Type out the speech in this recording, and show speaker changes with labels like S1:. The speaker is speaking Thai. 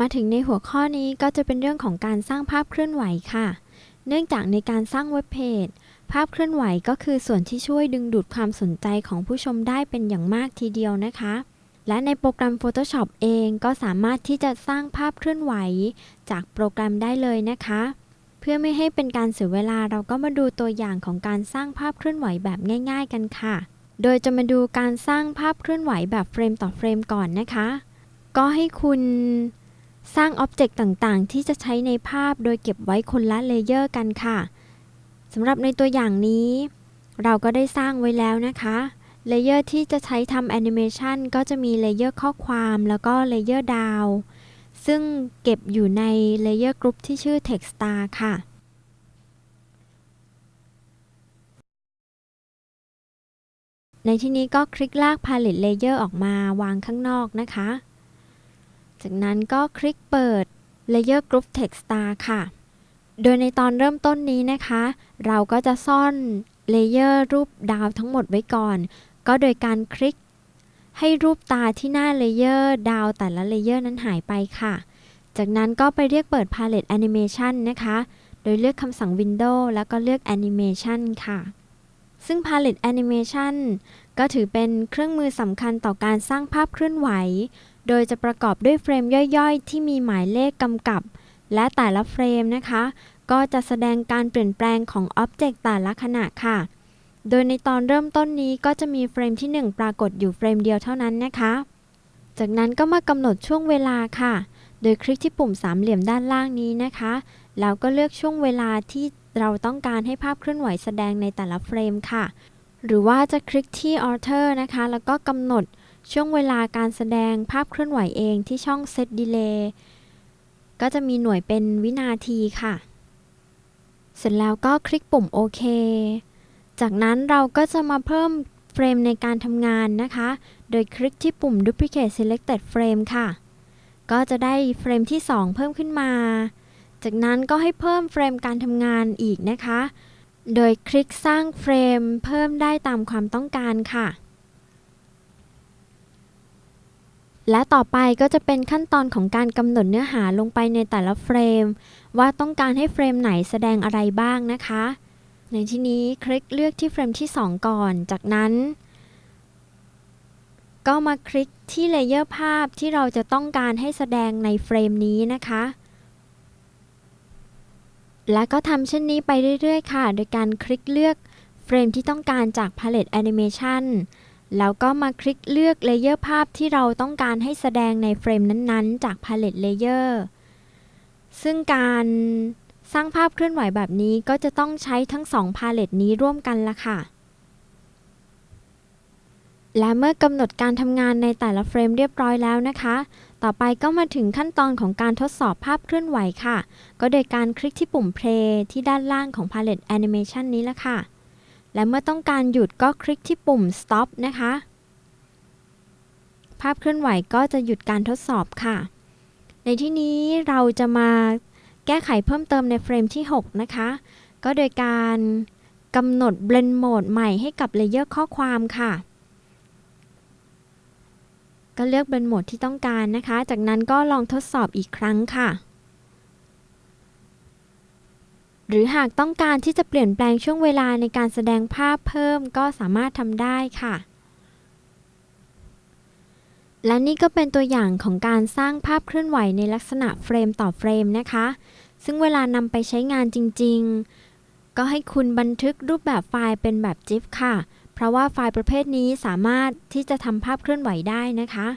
S1: มาถึงในหัวข้อนี้ก็จะเป็นเรื่องของการสร้างภาพเคลื่อนไหวค่ะ เนื่องจากในการสร้างเว็บเพจ ภาพเคลื่อนไหวก็คือส่วนที่ช่วยดึงดูดความสนใจของผู้ชมได้เป็นอย่างมากทีเดียวนะคะ และในโปรแกรม Photoshop เองก็สามารถที่จะสร้างภาพเคลื่อนไหว จากโปรแกรมได้เลยนะคะ เพื่อไม่ให้เป็นการเสียเวลาเราก็มาดูตัวอย่างของการสร้างภาพเคลื่อนไหวแบบง่าย ๆ กันค่ะ โดยจะมาดูการสร้างภาพเคลื่อนไหวแบบเฟรมต่อเฟรมก่อนนะคะ ก็ให้คุณ สร้างอ็อบเจกต์ต่างๆ ที่จะใช้ในภาพโดยเก็บไว้คนละเลเยอร์กันค่ะสำหรับในตัวอย่างนี้ เราก็ได้สร้างไว้แล้วนะคะเลเยอร์ที่จะใช้ทำแอนิเมชันก็จะมีเลเยอร์ข้อความแล้วก็เลเยอร์ดาวซึ่งเก็บอยู่ในเลเยอร์กรุ๊ปที่ชื่อ Textstar ค่ะ ในที่นี้ก็คลิกลาก Palette Layer ออกมาวางข้างนอกนะคะ จากนั้นก็คลิกเปิด Layer Group Textstar ค่ะ โดยในตอนเริ่มต้นนี้นะคะ เราก็จะซ่อนเลเยอร์รูปดาวทั้งหมดไว้ก่อน ก็โดยการคลิก ให้รูปตาที่หน้าเลเยอร์ดาวแต่ละเลเยอร์นั้นหายไปค่ะ จากนั้นก็ไปเรียกเปิด Palette Animation นะคะ โดยเลือกคำสั่ง Window แล้วก็เลือก Animation ค่ะ ซึ่ง Palette Animation ก็ถือเป็นเครื่องมือสำคัญต่อการสร้างภาพเคลื่อนไหว โดยจะประกอบด้วยเฟรมย่อยๆ ที่มีหมายเลขกำกับ และแต่ละเฟรมนะคะ ก็จะแสดงการเปลี่ยนแปลงของอ็อบเจกต์แต่ละขณะค่ะ โดยในตอนเริ่มต้นนี้ก็จะมีเฟรมที่ 1 ปรากฏอยู่เฟรมเดียวเท่านั้นนะคะ จากนั้นก็มากำหนดช่วงเวลาค่ะ โดยคลิกที่ปุ่มสามเหลี่ยมด้านล่างนี้นะคะ แล้วก็เลือกช่วงเวลาที่เราต้องการให้ภาพเคลื่อนไหวแสดงในแต่ละเฟรมค่ะ หรือว่าจะคลิกที่ Alter นะคะ แล้วก็กำหนดช่วงเวลาการแสดงภาพเคลื่อนไหวเองที่ช่อง Set Delay ก็จะมีหน่วยเป็นวินาทีค่ะ เสร็จแล้วก็คลิกปุ่มโอเค จากนั้นเราก็จะมาเพิ่มเฟรมในการทำงานนะคะ โดยคลิกที่ปุ่ม Duplicate Selected Frame ค่ะ ก็จะได้เฟรมที่ 2 เพิ่มขึ้นมา จากนั้นก็ให้เพิ่มเฟรมการทำงานอีกนะคะ โดยคลิกสร้างเฟรมเพิ่มได้ตามความต้องการค่ะ และต่อไปก็จะเป็นขั้นตอนของการกำหนดเนื้อหาลงไปในแต่ละเฟรม ว่าต้องการให้เฟรมไหนแสดงอะไรบ้างนะคะ ในที่นี้คลิกเลือกที่เฟรมที่ 2 ก่อน จากนั้น ก็มาคลิกที่เลเยอร์ภาพที่เราจะต้องการให้แสดงในเฟรมนี้นะคะ และก็ทำเช่นนี้ไปเรื่อยๆ ค่ะ โดยการคลิกเลือกเฟรมที่ต้องการจาก Palette Animation แล้วก็มาคลิกเลือกเลเยอร์ภาพที่เราต้องการให้แสดงในเฟรมนั้นๆ จาก Palette Layer ซึ่งการสร้างภาพเคลื่อนไหวแบบนี้ก็จะต้องใช้ทั้ง2 Palette นี้ร่วมกันละค่ะ และเมื่อกำหนดการทำงานในแต่ละเฟรมเรียบร้อยแล้วนะคะ ต่อไปก็มาถึงขั้นตอนของการทดสอบภาพเคลื่อนไหวค่ะ ก็โดยการคลิกที่ปุ่ม Play ที่ด้านล่างของ Palette Animation นี้ละค่ะ และเมื่อต้องการหยุดก็คลิกที่ปุ่ม Stop นะคะ ภาพเคลื่อนไหวก็จะหยุดการทดสอบค่ะ ในที่นี้เราจะมาแก้ไขเพิ่มเติมในเฟรมที่ 6 นะคะ ก็โดยการกำหนด Blend Mode ใหม่ให้กับเลเยอร์ข้อความค่ะ ก็เลือก Blend Mode ที่ต้องการนะคะ จากนั้นก็ลองทดสอบอีกครั้งค่ะ หรือหากต้องการที่จะเปลี่ยนแปลงช่วงเวลาในการแสดงภาพเพิ่มก็สามารถทำได้ค่ะ และนี่ก็เป็นตัวอย่างของการสร้างภาพเคลื่อนไหวในลักษณะเฟรมต่อเฟรมนะคะ ซึ่งเวลานำไปใช้งานจริง ๆ ก็ให้คุณบันทึกรูปแบบไฟล์เป็นแบบ GIF ค่ะ เพราะว่าไฟล์ประเภทนี้สามารถที่จะทำภาพเคลื่อนไหวได้นะคะ